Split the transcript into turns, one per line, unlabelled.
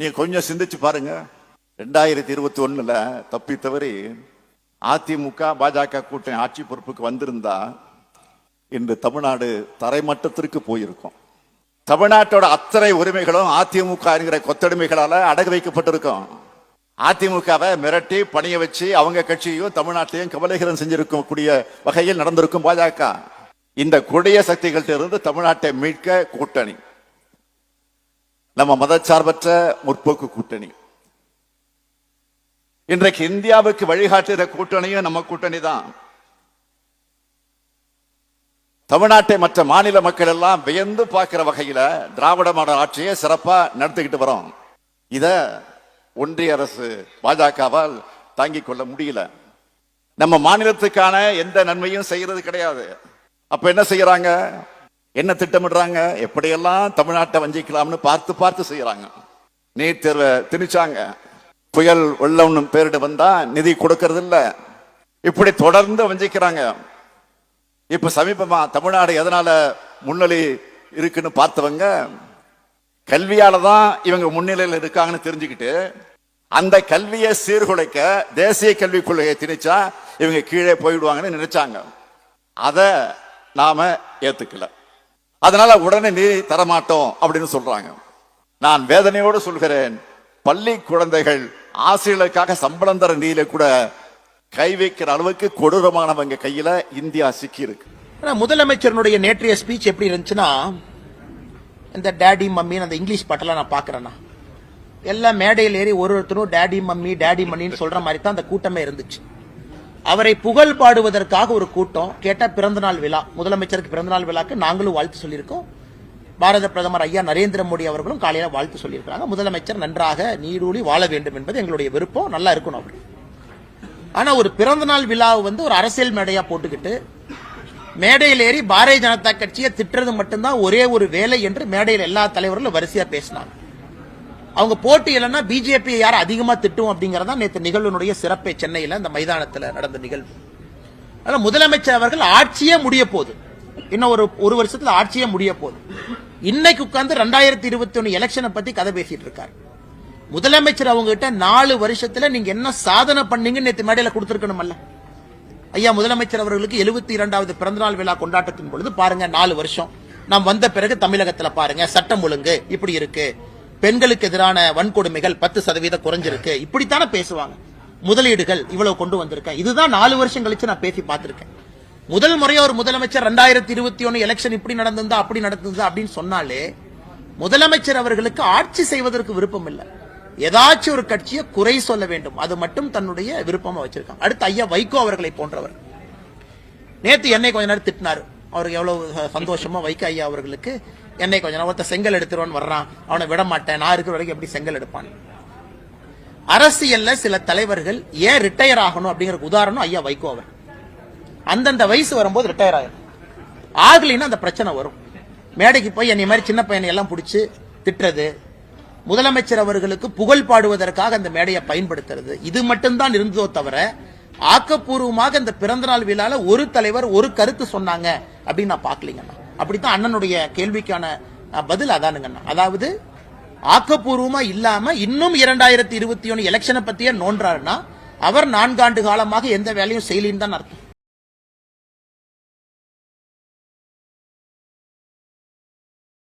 நீங்க கொஞ்சம் சிந்திச்சு பாருங்க. ரெண்டாயிரத்தி இருபத்தி ஒண்ணுல தப்பி தவறி அதிமுக பாஜக கூட்டணி ஆட்சி பொறுப்புக்கு வந்திருந்தா இன்று தமிழ்நாடு தரைமட்டத்திற்கு போயிருக்கும். தமிழ்நாட்டோட அத்தனை உரிமைகளும் அதிமுக என்கிற கொத்தடிமைகளால அடகு வைக்கப்பட்டிருக்கும். அதிமுகவை மிரட்டி பணிய வச்சு அவங்க கட்சியையும் தமிழ்நாட்டையும் கவலைகரம் செஞ்சிருக்கும் கூடிய வகையில் நடந்திருக்கும் பாஜக. இந்த கொடிய சக்திகள்ட்ட இருந்து தமிழ்நாட்டை மீட்க கூட்டணி. நம்ம மதச்சார்பற்ற முற்போக்கு கூட்டணி. இன்றைக்கு இந்தியாவுக்கு வழிகாட்டுகிற கூட்டணியும் நம்ம கூட்டணி தான். தமிழ்நாட்டை மற்ற மாநில மக்கள் எல்லாம் வியந்து பார்க்கிற வகையில திராவிட மாடல் ஆட்சியை சிறப்பா நடத்திக்கிட்டு வரோம். இத ஒன்றிய அரசு பாஜகவால் தாங்கிக் கொள்ள முடியல. நம்ம மாநிலத்துக்கான எந்த நன்மையும் செய்யறது கிடையாது. அப்ப என்ன செய்யறாங்க? என்ன திட்டமிடுறாங்க? எப்படியெல்லாம் தமிழ்நாட்டை வஞ்சிக்கலாம்னு பார்த்து பார்த்து செய்யறாங்க. நீட் தேர்வை திணிச்சாங்க. புயல் வெள்ளம்னு பேரிட வந்தா நிதி கொடுக்கறது இல்ல இப்படி தொடர்ந்து வஞ்சிக்கிறாங்க. இப்ப சமீபமா தமிழ்நாடு எதனால முன்னணி இருக்குன்னு பார்த்தவங்க கல்வியால தான் இவங்க முன்னிலையில் இருக்காங்கன்னு தெரிஞ்சுக்கிட்டு அந்த கல்வியை சீர்குலைக்க தேசிய கல்விக் கொள்கையை திணிச்சா இவங்க கீழே போயிடுவாங்கன்னு நினைச்சாங்க. அதை நாம ஏத்துக்கல. அதனால உடனே நீ தரமாட்டோம் அப்படின்னு சொல்றாங்க. நான் வேதனையோடு சொல்கிறேன் பள்ளி குழந்தைகள் ஆசிரியர்களுக்காக சம்பளம் தர நீல கூட கை வைக்கிற அளவுக்கு கொடூரமானவங்க கையில இந்தியா சிக்கி இருக்கு
முதலமைச்சருடைய நேற்றைய ஸ்பீச் எப்படி இருந்துச்சுன்னா இந்த டேடி மம்மின்னு அந்த இங்கிலீஷ் பாட்டெல்லாம் நான் பாக்குறேன்னா எல்லாம் மேடையில் ஏறி ஒரு ஒருத்தரும் டேடி மம்மி டேடி மம்மின்னு சொல்ற மாதிரி தான் அந்த கூட்டமே இருந்துச்சு. அவரை புகழ் பாடுவதற்காக ஒரு கூட்டம் கேட்டால் பிறந்தநாள் விழா. முதலமைச்சருக்கு பிறந்தநாள் விழாக்கு நாங்களும் வாழ்த்து சொல்லியிருக்கோம். பாரத பிரதமர் ஐயா நரேந்திர மோடி அவர்களும் காலையில வாழ்த்து சொல்லியிருக்காங்க முதலமைச்சர் நன்றாக நீடூழி வாழ வேண்டும் என்பது எங்களுடைய விருப்பம். நல்லா இருக்கணும் அப்படி. ஆனா ஒரு பிறந்தநாள் விழாவை வந்து ஒரு அரசியல் மேடையா போட்டுக்கிட்டு மேடையில் ஏறி பாரதிய ஜனதா கட்சியை திட்டுறது மட்டும்தான் ஒரே ஒரு வேலை என்று மேடையில் எல்லா தலைவர்களும் வரிசையா பேசினாங்க. அவங்க போட்டி இல்லைன்னா பிஜேபி யார் அதிகமா திட்டும் அப்படிங்கறதா நேற்று நிகழ்வினுடைய சிறப்பை. சென்னையில அந்த மைதானத்தில் நடந்த நிகழ்வு. அதனால முதலமைச்சர் அவர்கள் ஆட்சியே முடிய போகுது. இன்னும் ஒரு ஒரு வருஷத்துல ஆட்சியே முடிய போகுது. இன்னைக்கு உட்கார்ந்து ரெண்டாயிரத்தி இருபத்தி ஒன்னு எலெக்ஷனை பத்தி கதை பேசிட்டு இருக்காரு. முதலமைச்சர் அவங்க கிட்ட நாலு வருஷத்துல நீங்க என்ன சாதனை பண்ணீங்கன்னு நேற்று மேடையில கொடுத்திருக்கணும்ல ஐயா முதலமைச்சர் அவர்களுக்கு எழுபத்தி இரண்டாவது பிறந்தநாள் விழா கொண்டாட்டத்தின் பொழுது பாருங்க நாலு வருஷம். நாம் வந்த பிறகு தமிழகத்துல பாருங்க சட்டம் ஒழுங்கு இப்படி இருக்கு. பெண்களுக்கு எதிரான வன்கொடுமைகள் பத்து சதவீதம் குறைஞ்சிருக்கு. இப்படித்தானே பேசுவாங்க. முதலீடுகள் இவ்வளவு கொண்டு வந்திருக்கேன். இதுதான் நாலு வருஷம் கழிச்சு நான் பேசி பார்த்திருக்கேன். முதல் முறையா ஒரு முதலமைச்சர் ரெண்டாயிரத்தி இருபத்தி ஒன்னு எலெக்ஷன் இப்படி நடந்திருந்தா அப்படி நடந்திருந்தா அப்படின்னு சொன்னாலே முதலமைச்சர் அவர்களுக்கு ஆட்சி செய்வதற்கு விருப்பம் இல்லை ஏதாச்சும் ஒரு கட்சியை குறை சொல்ல வேண்டும். அது மட்டும் தன்னுடைய விருப்பமா வச்சிருக்காங்க. அடுத்து ஐயா வைகோ அவர்களை போன்றவர். நேத்து என்னை கொஞ்ச நேரம் திட்டினார். அவருக்கு எவ்வளவு சந்தோஷமா வைகோ ஐயா அவர்களுக்கு என்னை கொஞ்ச நேரம் ஒருத்த செங்கல் எடுத்துருவான்னு வர்றான். அவனை விட மாட்டேன் நான் இருக்கிற வரைக்கும் எப்படி செங்கல் எடுப்பான்? அரசியல்ல சில தலைவர்கள் ஏன் ரிட்டையர் ஆகணும் அப்படிங்கிற உதாரணம் ஐயா வைகோ அவர் அந்தந்த வயசு வரும்போது ரிட்டையர் ஆயிரும். ஆகலைன்னா அந்த பிரச்சனை வரும். மேடைக்கு போய் என்னை மாதிரி சின்ன பையனை எல்லாம் பிடிச்சி திட்டுறது முதலமைச்சர் அவர்களுக்கு புகழ் பாடுவதற்காக அந்த மேடையை பயன்படுத்துறது இது மட்டும்தான் இருந்ததோ தவிர ஆக்கப்பூர்வமாக இந்த பிறந்தநாள் விழால ஒரு தலைவர் ஒரு கருத்து சொன்னாங்க அப்படின்னு நான் பார்க்கலீங்கண்ணா. அப்படித்தான் அண்ணனுடைய கேள்விக்கான பதில் அதானுங்க அதாவது ஆக்கப்பூர்வமா இல்லாம இன்னும் இரண்டாயிரத்தி இருபத்தி ஒன்னு எலெக்ஷனை பத்தியே நோன்றாருன்னா அவர் நான்காண்டு காலமாக எந்த வேலையும் செய்யலின்னு தான் அர்த்தம்.